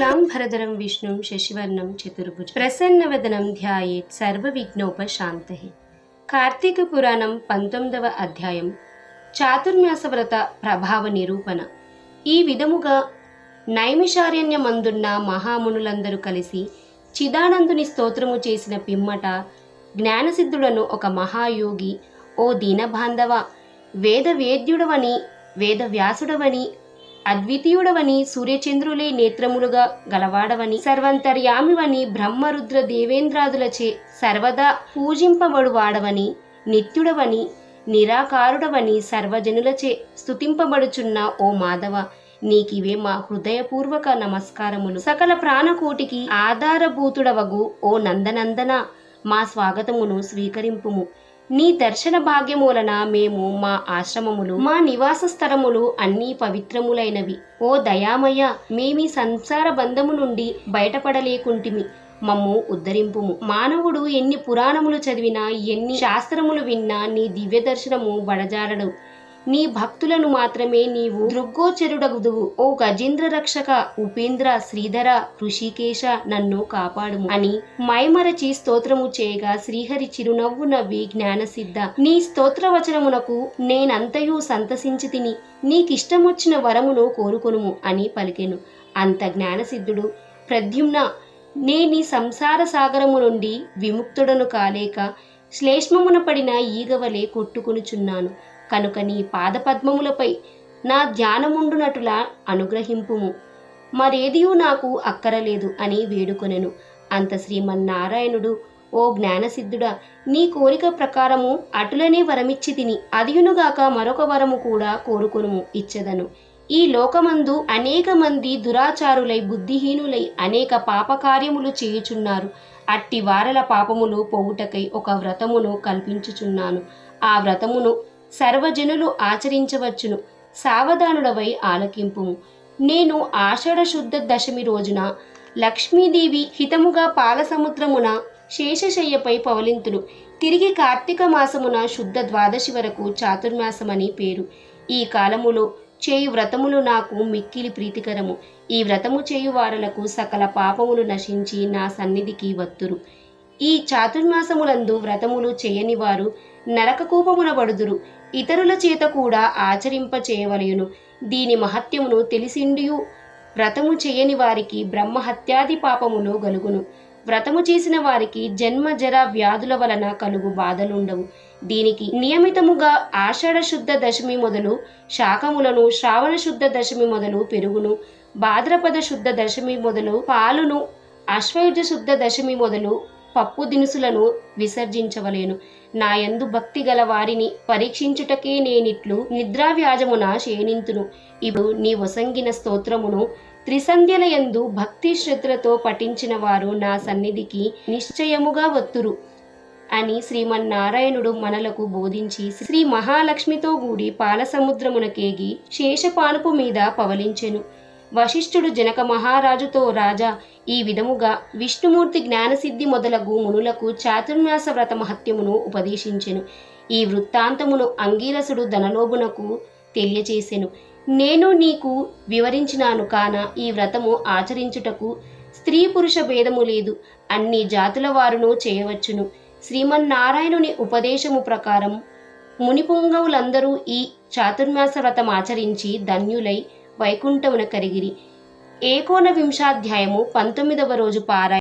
శుక్లాంబరధరం విష్ణుం శశివర్ణం చతుర్భుజ. ప్రసన్నవదనం ధ్యాయేత్ సర్వవిఘ్నోపశాంత. కార్తీక పురాణం పంతొమ్మిదవ అధ్యాయం. చాతుర్మాస వ్రత ప్రభావ నిరూపణ. ఈ విధముగా నైమిషారణ్యమందున్న మహామునులందరూ కలిసి చిదానందుని స్తోత్రము చేసిన పిమ్మట జ్ఞానసిద్ధుడను ఒక మహాయోగి ఓ దీనబాంధవ వేద వేద్యుడవని వేద వ్యాసుడవని అద్వితీయుడవని సూర్యచంద్రులే నేత్రములుగా గలవాడవని సర్వంతర్యామివని బ్రహ్మరుద్ర దేవేంద్రాదులచే సర్వదా పూజింపబడు వాడవని నిత్యుడవని నిరాకారుడవని సర్వజనులచే స్తుతింపబడుచున్న ఓ మాధవ నీకివే మా హృదయపూర్వక నమస్కారములు. సకల ప్రాణకోటికి ఆధారభూతుడవగు ఓ నందనందన మా స్వాగతమును స్వీకరింపుము. నీ దర్శన భాగ్యము వలన మేము మా ఆశ్రమములు మా నివాస స్థలములు అన్నీ పవిత్రములైనవి. ఓ దయామయ్య మేమీ సంసార బంధము నుండి బయటపడలేకుంటిమి. మమ్ము ఉద్ధరింపుము. మానవుడు ఎన్ని పురాణములు చదివినా ఎన్ని శాస్త్రములు విన్నా నీ దివ్య దర్శనము బడజారడు నీ భక్తులను మాత్రమే నీవు దృగ్గోచరుడగుదువు. ఓ గజేంద్ర రక్షక ఉపేంద్ర శ్రీధర ఋషికేశ నన్ను కాపాడుము అని మైమరచి స్తోత్రము చేయగా శ్రీహరి చిరునవ్వు నవ్వి జ్ఞానసిద్ధ. నీ స్తోత్ర వచనమునకు నేనంతయు సంతసించి తిని నీకిష్టమొచ్చిన వరమును కోరుకొనుము అని పలికెను. అంత జ్ఞానసిద్ధుడు ప్రద్యుమ్న నేని సంసార సాగరము నుండి విముక్తుడను కాలేక శ్లేష్మమున పడిన ఈగవలే కొట్టుకొనుచున్నాను. కనుక నీ పాదపద్మములపై నా ధ్యానముండునటులా అనుగ్రహింపుము. మరేదియూ నాకు అక్కరలేదు అని వేడుకొనెను. అంత శ్రీమన్నారాయణుడు ఓ జ్ఞానసిద్ధుడా నీ కోరిక ప్రకారము అటులనే వరమిచ్చి తిని అదియునుగాక మరొక వరము కూడా కోరుకును ఇచ్చదను. ఈ లోకమందు అనేక మంది దురాచారులై బుద్ధిహీనులై అనేక పాపకార్యములు చేయుచున్నారు. అట్టి వారల పాపములు పోగుటకై ఒక వ్రతమును కల్పించుచున్నాను. ఆ వ్రతమును సర్వజనులు ఆచరించవచ్చును. సావధానుడవై ఆలకింపుము నేను ఆషాఢ శుద్ధ దశమి రోజున లక్ష్మీదేవి హితముగా పాలసముద్రమున శేషశయ్యపై పవలింతును. తిరిగి కార్తీక మాసమున శుద్ధ ద్వాదశి వరకు చాతుర్మాసమని పేరు. ఈ కాలములో చేయు వ్రతములు నాకు మిక్కిలి ప్రీతికరము. ఈ వ్రతము చేయు వారలకు సకల పాపములు నశించి నా సన్నిధికి వత్తురు. ఈ చాతుర్మాసములందు వ్రతములు చేయని వారు నరకకూపమున పడుదురు. ఇతరుల చేత కూడా ఆచరింప చేయవలయును దీని మహత్యమును తెలిసిండియు వ్రతము చేయని వారికి బ్రహ్మహత్యాది పాపములు గలుగును. వ్రతము చేసిన వారికి జన్మ జర వ్యాధుల వలన కలుగు బాధలుండవు. దీనికి నియమితముగా ఆషాఢ శుద్ధ దశమి మొదలు శాఖములను శ్రావణ శుద్ధ దశమి మొదలు పెరుగును. భాద్రపద శుద్ధ దశమి మొదలు పాలును అశ్వయుజ శుద్ధ దశమి మొదలు పప్పు దినుసులను విసర్జించవలేను. నాయందు భక్తి గల వారిని పరీక్షించుటకే నేనిట్లు నిద్రావ్యాజమున శేణింతును ఇప్పుడు నీ వసంగిన స్తోత్రమును త్రిసంధ్యల యందు భక్తి శ్రద్ధలతో పఠించిన వారు నా సన్నిధికి నిశ్చయముగా వత్తురు అని శ్రీమన్నారాయణుడు మనలకు బోధించి శ్రీ మహాలక్ష్మితో కూడి పాలసముద్రమునకేగి శేషపానుపు మీద పవలించెను. వశిష్ఠుడు జనక మహారాజుతో రాజా ఈ విధముగా విష్ణుమూర్తి జ్ఞానసిద్ధి మొదలగు మునులకు చాతుర్మాస వ్రత మహత్యమును ఉపదేశించెను. ఈ వృత్తాంతమును అంగీరసుడు ధనలోభునకు తెలియచేసెను. నేను నీకు వివరించినాను కాన ఈ వ్రతము ఆచరించుటకు స్త్రీ పురుష భేదము లేదు. అన్ని జాతుల వారును చేయవచ్చును. శ్రీమన్నారాయణుని ఉపదేశము ప్రకారం మునిపుంగవులందరూ ఈ చాతుర్మాస వ్రతం ఆచరించి ధన్యులై వైకుంఠమున కరిగిరి. ఏకోన వింశాధ్యాయము పంతొమ్మిదవ రోజు పారాయణ.